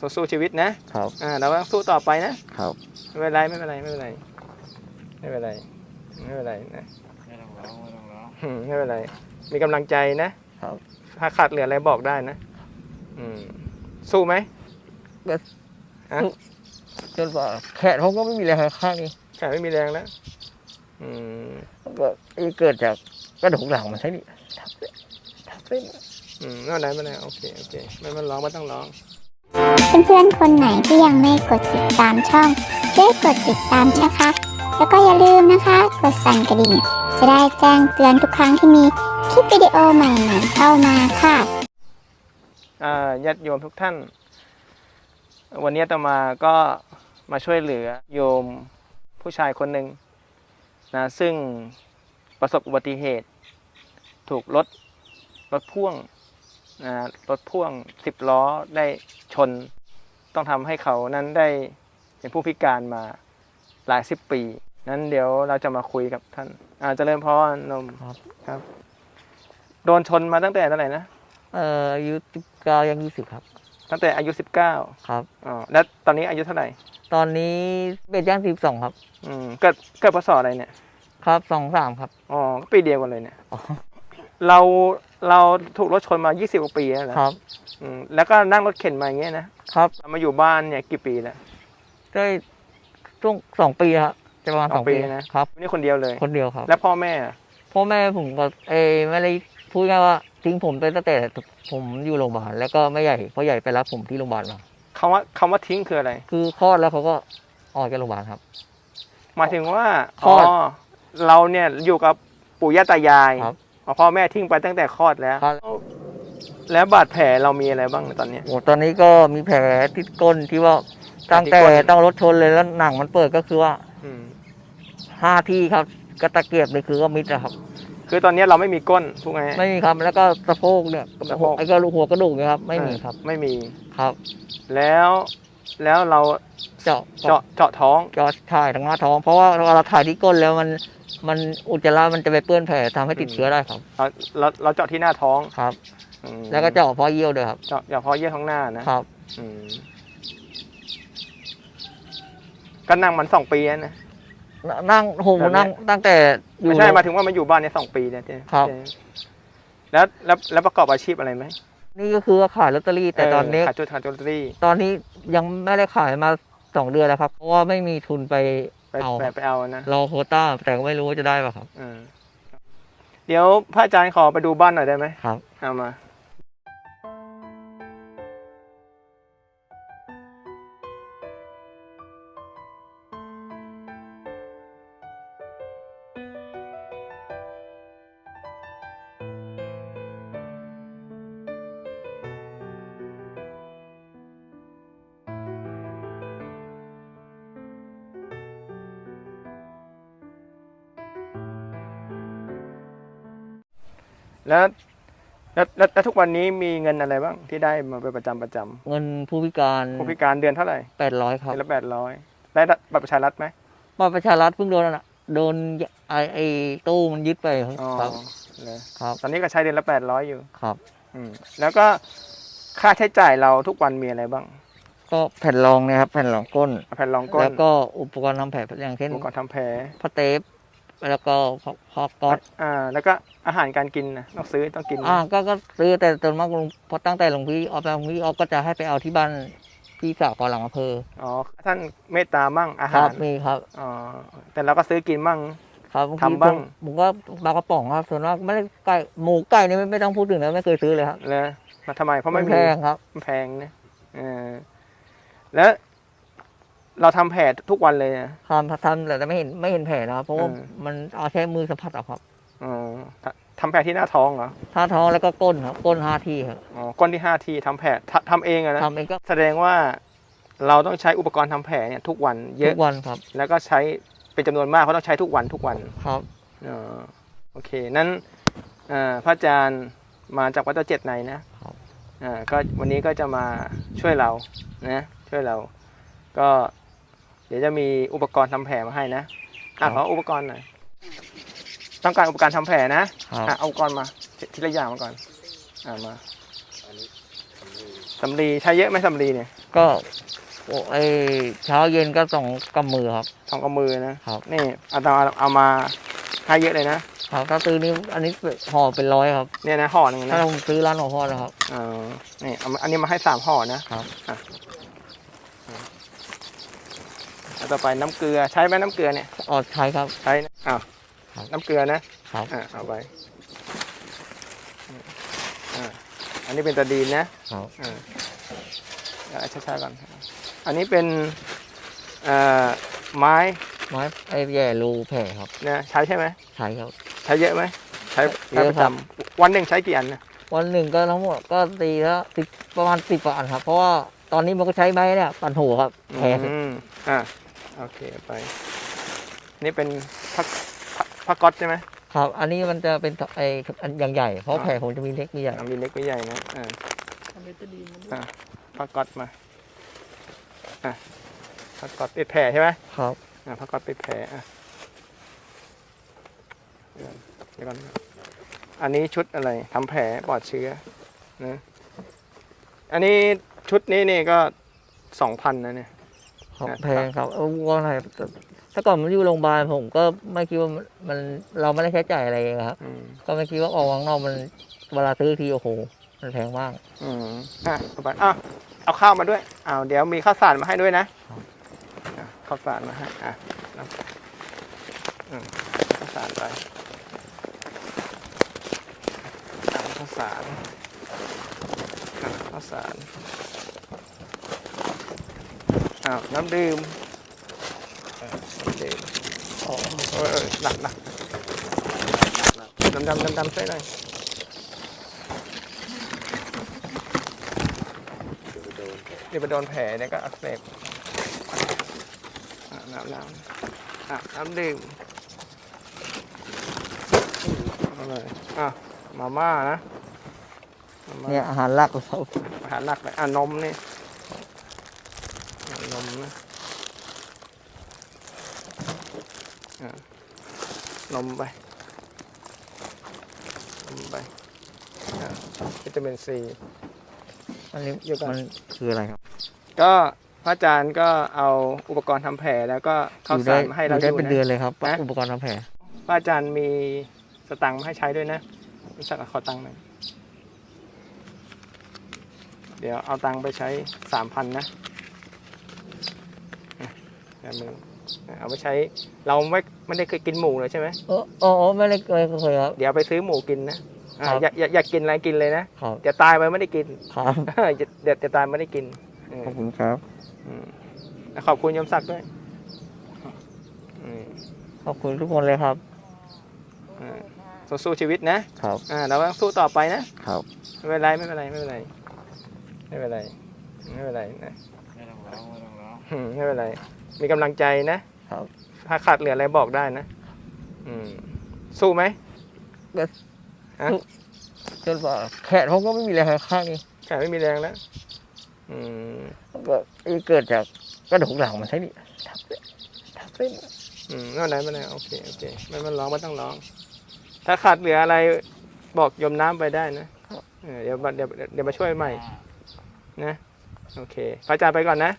สู้ๆชีวิตนะครับอ่าเราต้องสู้ต่อไปนะครับไม่เป็นไรไม่เป็นไรไม่เป็นไรไม่เป็นไรไม่เป็นไรนะไม่ต้องร้องไม่ต้องร้องอืมไม่เป็นไรมีกำลังใจนะครับถ้าขาดเหลืออะไรบอกได้นะ อืมสู้ไหมจนกว่าแขนเขาก็ไม่มีแรงข้างนี้แขนไม่มีแรงแล้วอืมก็ไอ้เกิดจากกระดูกหลังมันใช่นี่ทับเส้นทับเส้นอืมไม่เป็นไรไม่เป็นไรโอเคโอเคไม่ไม่ร้องไม่ต้องร้อง เพื่อนๆคนไหนที่ยังไม่กดติดตามช่องช่วยกดติดตามนะคะ แล้วก็อย่าลืมนะคะ กดสั่นกระดิ่ง จะได้แจ้งเตือนทุกครั้งที่มีคลิปวิดีโอใหม่ๆเข้ามาค่ะอ่าญาติโยมทุกท่าน วันนี้อาตมาก็มาช่วยเหลือโยมผู้ชายคนหนึ่งนะซึ่งประสบอุบัติเหตุ ถูกรถรถพ่วง รถพ่วงสิบล้อได้ชน ต้องทำให้เขานั้นได้เป็นผู้พิการมาหลายสิบปี นั้นเดี๋ยวเราจะมาคุยกับท่านอาเจริญพรนมครับ ครับ โดนชนมาตั้งแต่เท่าไหร่นะเอ่ออายุสิบเก้ายังยี่สิบครับ ตั้งแต่อายุสิบเก้าครับ อ๋อแล้วตอนนี้อายุเท่าไหร่ตอนนี้เป็นย่างสิบสองครับ อืมเกิดเกิดพศอะไรเนี่ยครับสองสามครับอ๋อก็ปีเดียวกันเลยเนี่ย อ๋อ เราเราถูกรถชนมา 20กว่าปีแล้วเหรอครับอืมแล้วก็นั่งรถเข็นมาอย่างเงี้ยนะครับเรามาอยู่บ้านเนี่ยกี่ปีแล้ว ได้ช่วงสองปีครับจะประมาณสสอองงปีปีนะ ครับ นี่คนเดียวเลย คนเดียวครับแล้วพ่อแม่อะพ่อแม่ผมก็เอยไม่ได้พูดง่ายว่าทิ้งผมไปตั้งแต่ผมอยู่โรงพยาบาลแล้วก็ไม่ใหญ่พ่อใหญ่ไปรับผมที่โรงพยาบาลมาคำว่าคำว่าทิ้งคืออะไรคือคลอดแล้วเขาก็ออกจากโรงพยาบาลครับ หมายถึงว่าคลอ๋ออดเราเนี่ยอยู่กับปู่ย่าตายาย ครับอ๋อ พ่อแม่ทิ้งไปตั้งแต่คลอดแล้ว ครับ แล้วบาดแผลเรามีอะไรบ้างตอนเนี้ย โอ้ตอนนี้ก็มีแผลที่ก้นที่ว่าตั้งแต่ที่ก้น ต้องรถชนเลยแล้วหนังมันเปิดก็คือว่าอืมห้าที่ครับกระตะเกียบเลยคือก็มิดอะครับ คือตอนเนี้ยเราไม่มีก้นถูกไหม ไม่มีครับแล้วก็สะโพกเนี่ยสะโพก ไอ้กระดูกหัวกระดูกเนี่ยครับ ไม่มีครับไม่มี ครับ แล้วแล้วเราเจาะเจาะเจาะท้อง เจาะถ่ายทางหน้าท้อง เพราะว่าเราถ่ายที่ก้นแล้วมัน มันอุจจาระมันจะไปเปื้อนแผลทำให้ติดเชื้อได้ครับ เราเราเราเจาะที่หน้าท้องครับ อืมแล้วก็เจาะเพราะเยี่ยวด้วยครับ เจาะเฉพาะเยื่อข้างหน้านะครับ อืมก็นั่งมันสองปีแล้วนะ นั่งโอ้โหแบบเนี้ย นั่งตั้งแต่อยู่ ไม่ใช่หมายถึงว่ามาอยู่บ้านเนี่ยสองปีเนี่ยเจ๊ครับ เจ๊แล้วแล้วแล้วประกอบอาชีพอะไรไหมนี่ก็คือว่าขายลอตเตอรี่แต่ตอนนี้ เขายจุดขายจุดลอตเตอรี่ ตอนนี้ยังไม่ได้ขายมาสองเดือนแล้วครับ เพราะว่าไม่มีทุนไป ไปเอาไปไปเอานะรอโควต้าแต่ก็ไม่รู้ว่าจะได้ป่ะครับ อืมเดี๋ยวพระอาจารย์ขอไปดูบ้านหน่อยได้ไหมครับ เอามา แล้วแล้วแล้วแล้วทุกวันนี้มีเงินอะไรบ้างที่ได้มาเป็นประจำประจำเงินผู้พิการผู้พิการเดือนเท่าไหร่แปดร้อยครับเดือนละแปดร้อยได้บัตรประชารัฐไหมบัตรประชารัฐเพิ่งโดนอะโดนไอไอตู้มันยึดไปครับอ๋อครับเลยครับตอนนี้ก็ใช้เดือนละแปดร้อยอยู่ ครับ อืมแล้วก็ค่าใช้จ่ายเราทุกวันมีอะไรบ้างก็แผ่นรองเนะครับแผ่นรองก้น แผ่นรองก้นแล้วก็อุปกรณ์ทำแผลอย่างเช่นอุปกรณ์ทำแผลพาเทป แล้วก็พอพอก๊อตอ่า แล้วก็อาหารการกินนะต้องซื้อต้องกินอ่าก็ก็ซื้อแต่ตอนมากหลวงพอตั้งแต่หลวงพี่ออกไปหลวงพี่ออกก็จะให้ไปเอาที่บ้านพี่สาวก่อนหลังอำเภออ๋อท่านเมตตามั่งอาครัหาบรมีครับอ๋อแต่เราก็ซื้อกินมั่ง ครับบางทีทำบ้างผมผมก็ปลากระป๋องครับส่วนมากไม่ได้ไก่หมูไก่นี่ไม่ไม่ต้องพูดถึงแล้วไม่เคยซื้อเลยครับเลยมาทำไมเพราะไม่นมีแพงครับมันแพงนะเออแล้ว เราทำแผลทุกวันเลยนะทำทำแต่ไม่เห็นไม่เห็นแผลนะครับเพราะว่าเออมันเอาแค่มือสัมผัสเอาครับอ๋อททำแผลที่หน้าท้องเหรอ ท่าท้องแล้วก็ก้นครับก้นห้าที่ครับอ๋อ ก้นที่ห้าทีทำแผลททำเองอะนะ ทำเองก็แสดงว่าเราต้องใช้อุปกรณ์ทำแผลเนี่ยทุกวันเยทุอะ กวันครับแล้วก็ใช้เป็นจำนวนมากเพราะต้องใช้ทุกวันทุกวัน ครับอ๋อโอเค นั้นเอ่อพระอาจารย์มาจากวัดเจ้าเจ็ดในนะครับอ่าก็วันนี้ก็จะมาช่วยเรานะช่วยเรา ก็ เดี๋ยวจะมีอุปกรณ์ทำแผลมาให้นะอะขออุปกรณ์หน่อยต้องการอุปกรณ์ทำแผลนะครับอะเอาอุปกรณ์มาทีทีละอย่างมาก่อน อ่ามาสำลีใช้เยอะไหมสำลีเนี่ย ก็โอ้ไอเช้าเย็นก็สองกำมือครับสองกำมือนะครับนี่เอาตาเอามาให้เยอะเลยนะครับถ้าซื้อนี้อันนี้ห่อเป็นร้อยครับเนี่ยนะห่อหนึ่งถ้านะผมซื้อร้านของพ่อนะครับเออนี่เอามาอันนี้มาให้สามห่อนะครับอะ เอาต่อไปน้ำเกลือใช้ไหมน้ำเกลือเนี่ยออดใช้ครับ ใช้นะอ้าวครับน้ำเกลือนะครับ อะเอาไปอ่าอันนี้เป็นตะดีนนะครับ อ่าเดี๋ยวช้าๆก่อนอันนี้เป็นเอ่อไม้ไม้ไอ้แย่รูแผลครับ นะใช้ใช่ไหมใช้ครับ ใช้เยอะไหมใช้เยใช้อะประครัจบำวันหนึ่งใช้กี่อันนะวันหนึ่งก็ทั้งหมดก็ตีแล้วสิบประมาณสิบกว่าอันครับ เพราะว่า ตอนนี้มันก็ใช้ไม้เนี่ยปั่นหัวครับแผลอืมอ่าโอเคไป นี่เป็นพักพักก๊อตใช่ไหมครับ อันนี้มันจะเป็นไอ้อันอย่างใหญ่ เพราะแผลผมจะมีเล็กมีใหญ่อะมีเล็กมีใหญ่นะอ่าอ่าพักก๊อตมาอะพักก๊อตติดแผลใช่ไหมครับ อ่าพักก๊อตติดแผลอะเดี๋ยวก่อนอันนี้ชุดอะไรทำแผลปลอดเชื้อนะอันนี้ ชุดนี้นี่ก็สองพันนะเนี่ยครับอะแพงครับเออวัวอะไรถ้าก่อนมันอยู่โรงพยาบาลผมก็ไม่คิดว่ามันมันเราไม่ได้ใช้จ่ายอะไรเองครับ อืมก็ไม่คิดว่าออกข้างนอกมันเวลาซื้อทีโอ้โหมันแพงมาก อืมอะเอาไปอะเอาข้าวมาด้วยอ้าวเดี๋ยวมีข้าวสารมาให้ด้วยนะอะข้าวสารมาให้อะรับอืมข้าวสารไปอะข้าวสารอะ ข้าวสารอ้าวน้ำดื่มน้ำดื่มอ๋อเออเออหนักหนักดำดำดำดำใช่วยหน่อยเดี๋ยวไปโดนแผลเนี่ยก็อักเสบน้ำน้ำอะน้ำดื่มอาเลยอะมาม่านะ เนี่ยอาหารหลักเราอาหารหลักเลยอะนมนี่อะนมนะอะนมไปนมไปอะวิตามินซีอันนี้เดี๋ยวก่อนมันคืออะไรครับ ก็พระอาจารย์ก็เอาอุปกรณ์ทำแผลแล้วก็ข้าวสารมาให้เราอยู่ได้ดูเป็นเดือนะนเลยครับนะอุปกรณ์ทำแผลพระอาจารย์มีสตังค์มาให้ใช้ด้วยนะมีสักขอตังค์หน่อย เดี๋ยวเอาตังค์ไปใช้สามพันนะอะแต่มือเอาไปใช้เราไม่ไม่ได้เคยกินหมูเลยใช่ไหมเอออ๋อไม่ได้เคยเคยครับ เดี๋ยวไปซื้อหมูกินนะอะครับอยากอยากอยากกินอะไรกินเลยนะครับเดี๋ยวตายไปไม่ได้กินครับเดี๋ยวเดี๋ยวเดี๋ยวตายไม่ได้กินเออขอบคุณครับอืมแล้วขอบคุณยมศักดิ์ด้วยอืมขอบคุณทุกคนเลยครับอ่าสู้ๆชีวิตนะครับอ่าเราต้องสู้ต่อไปนะครับไม่เป็นไรไม่เป็นไรไม่เป็นไร ไม่เป็นไร ไม่เป็นไรนะ ไม่ต้องร้องไม่ต้องร้องอืมไม่เป็นไร มีกำลังใจนะ ครับ ถ้าขาดเหลืออะไรบอกได้นะ อืม สู้ไหมจนว่าแขนเขาก็ไม่มีแรงข้างนี้แขนไม่มีแรงแล้ว อืม ก็เกิดจากกระดูกหลังมันใช่นี่ทับเส้นทับเส้นอืมไม่เป็นไรไม่เป็นไรโอเค โอเค ไม่ต้องร้องไม่ต้องร้อง ถ้าขาดเหลืออะไรบอกโยมน้ำไปได้นะเออเดี๋ยวมาเดี๋ยวเดี๋ยวมาช่วยใหม่ นะ โอเคพระอาจารย์ไปก่อนนะ